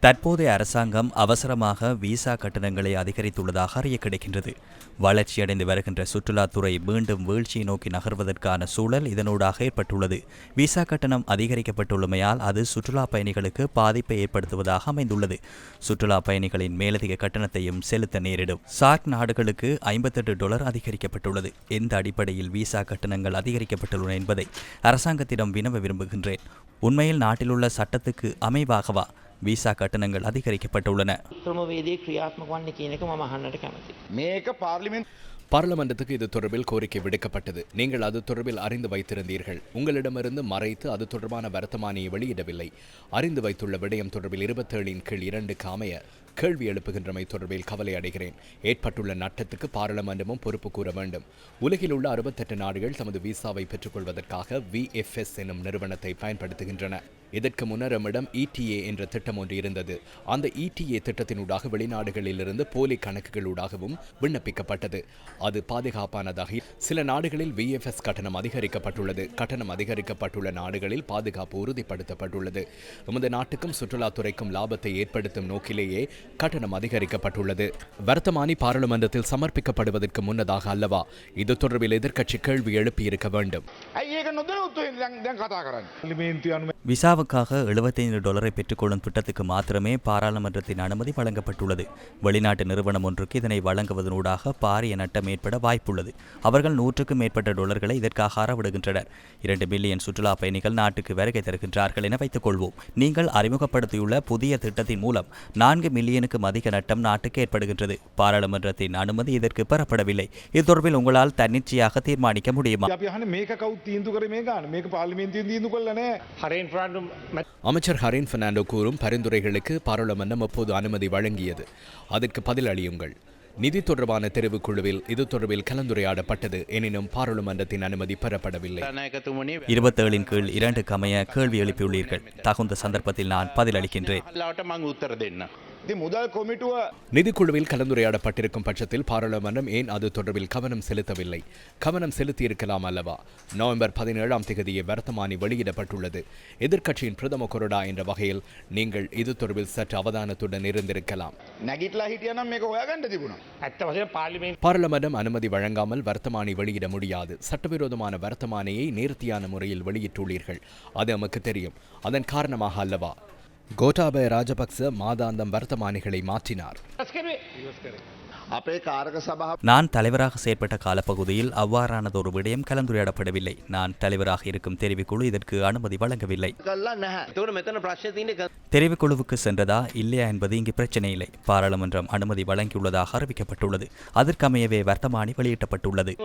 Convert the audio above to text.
தற்போதைய அரசாங்கம் அவசரமாக விசா கட்டணங்களை அதிகரித்துள்ளதாக அறிய கிடைக்கின்றது. வளர்ச்சியடைந்து வருகின்ற சுற்றுலாத்துறை மீண்டும் வீழ்ச்சியை நோக்கி நகர்வதற்கான சூழல் இதனூடாக ஏற்பட்டுள்ளது. விசா கட்டணம் அதிகரிக்கப்பட்டுள்ளமையால் அது சுற்றுலா பயணிகளுக்கு பாதிப்பை ஏற்படுத்துவதாக அமைந்துள்ளது. சுற்றுலா பயணிகளின் மேலதிக கட்டணத்தையும் செலுத்த நேரிடும். சார்க் நாடுகளுக்கு ஐம்பத்தெட்டு டாலர் அதிகரிக்கப்பட்டுள்ளது. எந்த அடிப்படையில் விசா கட்டணங்கள் அதிகரிக்கப்பட்டுள்ளன என்பதை அரசாங்கத்திடம் வினவ விரும்புகின்றேன். உண்மையில் நாட்டிலுள்ள சட்டத்துக்கு அமைவாகவா? விசா கட்டணங்கள் அதிகரிக்கப்பட்டுள்ளன. பார்லமெண்டத்துக்கு இது தொடர்பில் கோரிக்கை விடுக்கப்பட்டது நீங்கள் அது தொடர்பில் அறிந்து வைத்திருந்தீர்கள் உங்களிடமிருந்து மறைத்து அது தொடர்பான வர்த்தமானியை வெளியிடவில்லை அறிந்து வைத்துள்ள விடயம் தொடர்பில் இருபத்தேழின் கீழ் இரண்டுக்கு அமைய கேள்வி எழுப்புகின்றமை தொடர்பில் கவலை அடைகிறேன். ஏற்பட்டுள்ள நட்டத்துக்கு பாராளுமன்றமும் பொறுப்பு கூற வேண்டும். உலகில் உள்ள அறுபத்தெட்டு நாடுகள் தமது விசாவை பெற்றுக்கொள்வதற்காக விஎஃப்எஸ் எனும் நிறுவனத்தை பயன்படுத்துகின்றன. இதற்கு முன்னர் நம்மிடம் இடிஏ என்ற திட்டம் ஒன்று இருந்தது. அந்த இடிஏ திட்டத்தினூடாக வெளிநாடுகளிலிருந்து போலி கணக்குகளூடாகவும் விண்ணப்பிக்கப்பட்டது. அது பாதுகாப்பானதாக சில நாடுகளில் விஎஃப்எஸ் கட்டணம் அதிகரிக்கப்பட்டுள்ளது. கட்டணம் அதிகரிக்கப்பட்டுள்ள நாடுகளில் பாதுகாப்பு உறுதிப்படுத்தப்பட்டுள்ளது. எமது நாட்டுக்கும் சுற்றுலாத்துறைக்கும் லாபத்தை ஏற்படுத்தும் நோக்கிலேயே கட்டணம் அதிகரிக்கப்பட்டுள்ளது. வர்த்தமானி பாராளுமன்றத்தில் சமர்ப்பிக்கப்படுவதற்கு முன்னதாக அல்லவா இது தொடர்பில் எதிர்க்கட்சி கேள்வி எழுப்பியிருக்க வேண்டும். விசாவுக்காக எழுபத்தைந்து டாலரை பெற்றுக்கொள்ளும் திட்டத்துக்கு மாத்திரமே பாராளுமன்றத்தின் அனுமதி வழங்கப்பட்டுள்ளது. வெளிநாட்டு நிறுவனம் ஒன்றுக்கு இதனை வழங்குவதனூடாக பாரிய நட்டம் ஏற்பட வாய்ப்புள்ளது. அவர்கள் நூற்றுக்கும் மேற்பட்ட டாலர்களை இதற்காக அறவிடுகின்றனர். இரண்டு மில்லியன் சுற்றுலா பயணிகள் நாட்டுக்கு வருகை தருகின்றார்கள் என வைத்துக் கொள்வோம் நீங்கள் அறிமுகப்படுத்தியுள்ள புதிய திட்டத்தின் மூலம் நான்கு மில்லியன் பில்லியனுக்கும் அதிக நட்டம் நாட்டுக்கு ஏற்படுகின்றது. பாராளுமன்றத்தின் அனுமதி இதற்கு பெறப்படவில்லை. இது தொடர்பில் உங்களால் தன்னிச்சையாக தீர்மானிக்க முடியுமா? அமைச்சர் ஹரேன் பெர்னாண்டோ கூறும் பரிந்துரைகளுக்கு பாராளுமன்றம் அப்போது அனுமதி வழங்கியது. அதற்கு பதில் அளியுங்கள். நிதி தொடர்பான தெருவுக்குழுவில் இது தொடர்பில் கலந்துரையாடப்பட்டது. எனினும் பாராளுமன்றத்தின் அனுமதி பெறப்படவில்லை. இருபத்தேழின் கீழ் இரண்டு கமைய கேள்வி எழுப்பியுள்ளீர்கள். தகுந்த சந்தர்ப்பத்தில் நான் பதில் அளிக்கின்றேன். தி முதல் கொமிட்டுவ. நிதிக்குழுவில் கலந்துரையாடப்பட்டிருக்கும் பட்சத்தில் பாராளுமன்றம் ஏன் அது தொடர்பில் கவனம் செலுத்தவில்லை? கவனம் செலுத்தியிருக்கலாம் அல்லவா? நவம்பர் பதினேழாம் தேதியை வர்த்தமானி வெளியிடப்பட்டுள்ளது. எதிர்க்கட்சியின் பிரதம கொறடா என்ற வகையில் நீங்கள் இது தொடர்பில் சற்று அவதானத்துடன் இருந்திருக்கலாம். பாராளுமன்றம் அனுமதி வழங்காமல் வர்த்தமானி வெளியிட முடியாது. சட்டவிரோதமான வர்த்தமானியை நேர்த்தியான முறையில் வெளியிட்டுள்ளீர்கள். அது நமக்கு தெரியும். அதன் காரணமாக அல்லவா? கோட்டாபய ராஜபக்ச மாதாந்தம் வர்த்தமானிகளை மாற்றினார். நான் தலைவராக செயற்பட்ட காலப்பகுதியில் அவ்வாறானது ஒரு விடயம் கலந்துரையாடப்படவில்லை. நான் தலைவராக இருக்கும் தெரிவுக்குழு இதற்கு அனுமதி வழங்கவில்லை. தெரிவுக்குழுவுக்கு சென்றதா இல்லையா என்பது இங்கு பிரச்சனை இல்லை. பாராளுமன்றம் அனுமதி வழங்கியுள்ளதாக அறிவிக்கப்பட்டுள்ளது. அதற்கமையவே வர்த்தமானி வெளியிட்டப்பட்டுள்ளது.